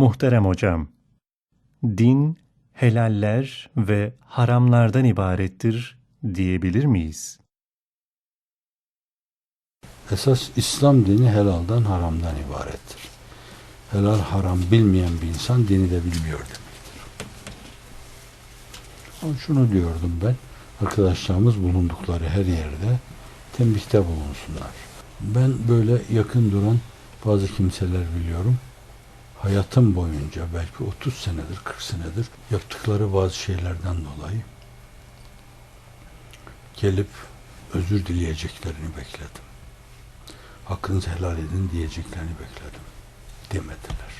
Muhterem hocam, din helaller ve haramlardan ibarettir diyebilir miyiz? Esas İslam dini helaldan haramdan ibarettir. Helal haram bilmeyen bir insan dini de bilmiyor demektir. Ama şunu diyordum ben, arkadaşlarımız bulundukları her yerde tembihte bulunsunlar. Ben böyle yakın duran bazı kimseler biliyorum. Hayatım boyunca belki 30 senedir, 40 senedir yaptıkları bazı şeylerden dolayı gelip özür dileyeceklerini bekledim. Hakkınızı helal edin diyeceklerini bekledim. Demediler.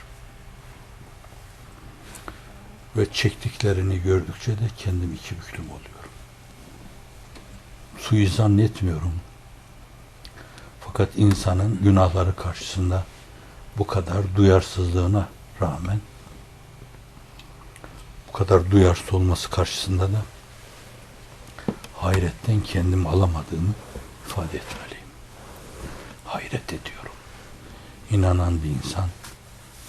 Ve çektiklerini gördükçe de kendim iki büklüm oluyorum. Suizan etmiyorum. Fakat insanın günahları karşısında bu kadar duyarsızlığına rağmen bu kadar duyarsız olması karşısında da hayretten kendimi alamadığımı ifade etmeliyim. Hayret ediyorum. İnanan bir insan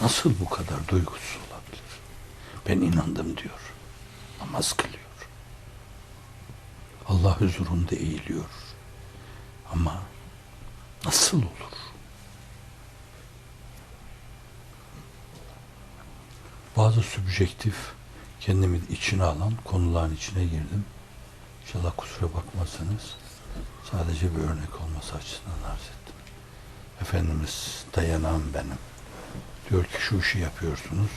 nasıl bu kadar duygusuz olabilir? Ben inandım diyor. Namaz kılıyor. Allah huzurunda eğiliyor. Ama nasıl olur? Bazı subjektif kendimi içine alan konuların içine girdim. İnşallah kusura bakmazsanız sadece bir örnek olması açısından arz ettim. Efendimiz dayanağım benim. Diyor ki şu işi yapıyorsunuz.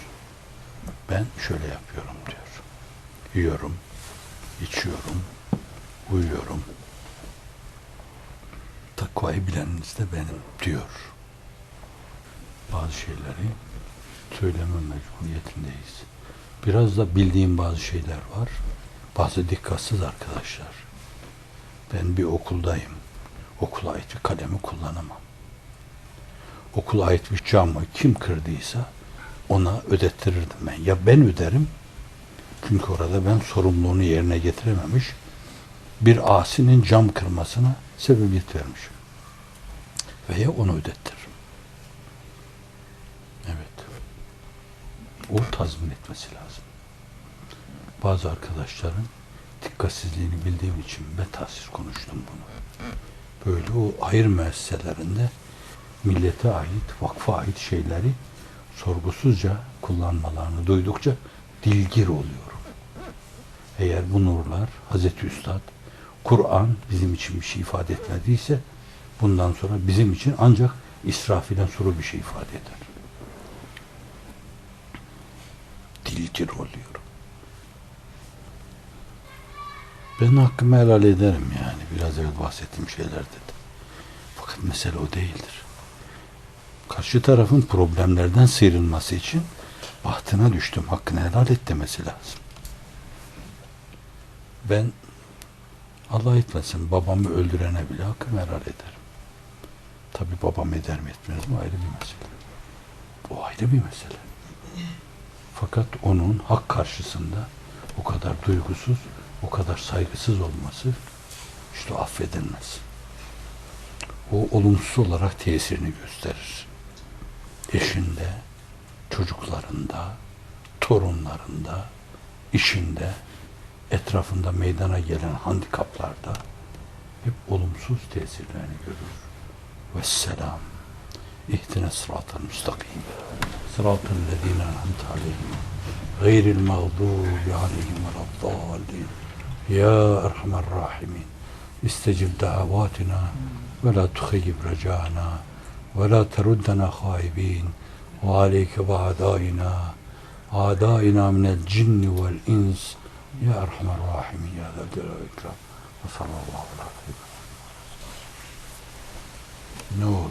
Ben şöyle yapıyorum diyor. Yiyorum, içiyorum, uyuyorum. Takvayı bileniniz de benim diyor. Bazı şeyleri söyleme mecburiyetindeyiz. Biraz da bildiğim bazı şeyler var. Bazı dikkatsiz arkadaşlar. Ben bir okuldayım. Okula ait bir kalemi kullanamam. Okula ait bir camı kim kırdıysa ona ödettirirdim ben. Ya ben öderim çünkü orada ben sorumluluğunu yerine getirememiş bir asinin cam kırmasına sebebiyet vermişim. Veya onu ödettiririm. O tazmin etmesi lazım. Bazı arkadaşların dikkatsizliğini bildiğim için betasız konuştum bunu. Böyle o hayır müesseselerinde millete ait, vakfa ait şeyleri sorgusuzca kullanmalarını duydukça dilgir oluyorum. Eğer bu nurlar Hazreti Üstad Kur'an bizim için bir şey ifade etmediyse bundan sonra bizim için ancak israfilen soru bir şey ifade eder. Dilgir oluyorum. Ben hakkımı helal ederim yani. Biraz evvel bahsettiğim şeyler dedim. Fakat mesele o değildir. Karşı tarafın problemlerden sıyrılması için bahtına düştüm. Hakkını helal et demesi lazım. Ben Allah etmesin babamı öldürene bile hakkımı helal ederim. Tabi babam eder mi etmez mi ayrı bir mesele. O ayrı bir mesele. Fakat onun hak karşısında o kadar duygusuz, o kadar saygısız olması işte affedilmez. O olumsuz olarak tesirini gösterir. Eşinde, çocuklarında, torunlarında, işinde, etrafında meydana gelen handikaplarda hep olumsuz tesirlerini görür. Vesselam. اهدنا الصراط المستقيم. صراط الذين أنعمت عليهم غير المغضوب عليهم ولا الضالين. يا أرحم الراحمين استجب دعواتنا ولا تخيب رجاءنا ولا تردنا خائبين. وعليك بأعدائنا أعدائنا من الجن والإنس. يا أرحم الراحمين يا ذا الجلال والإكرام. وصلى الله على سيدنا نور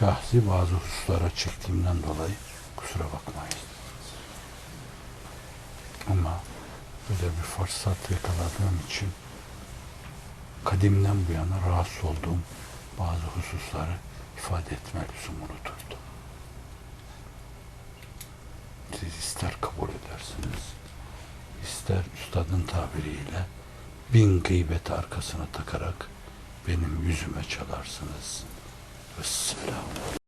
şahsi bazı hususlara çektiğimden dolayı kusura bakmayın. Ama böyle bir fırsat yakaladığım için kadimden bu yana rahatsız olduğum bazı hususları ifade etme lüzumunu duydum. Siz ister kabul edersiniz, ister üstadın tabiriyle bin gıybet arkasına takarak benim yüzüme çalarsınız. Vesselam.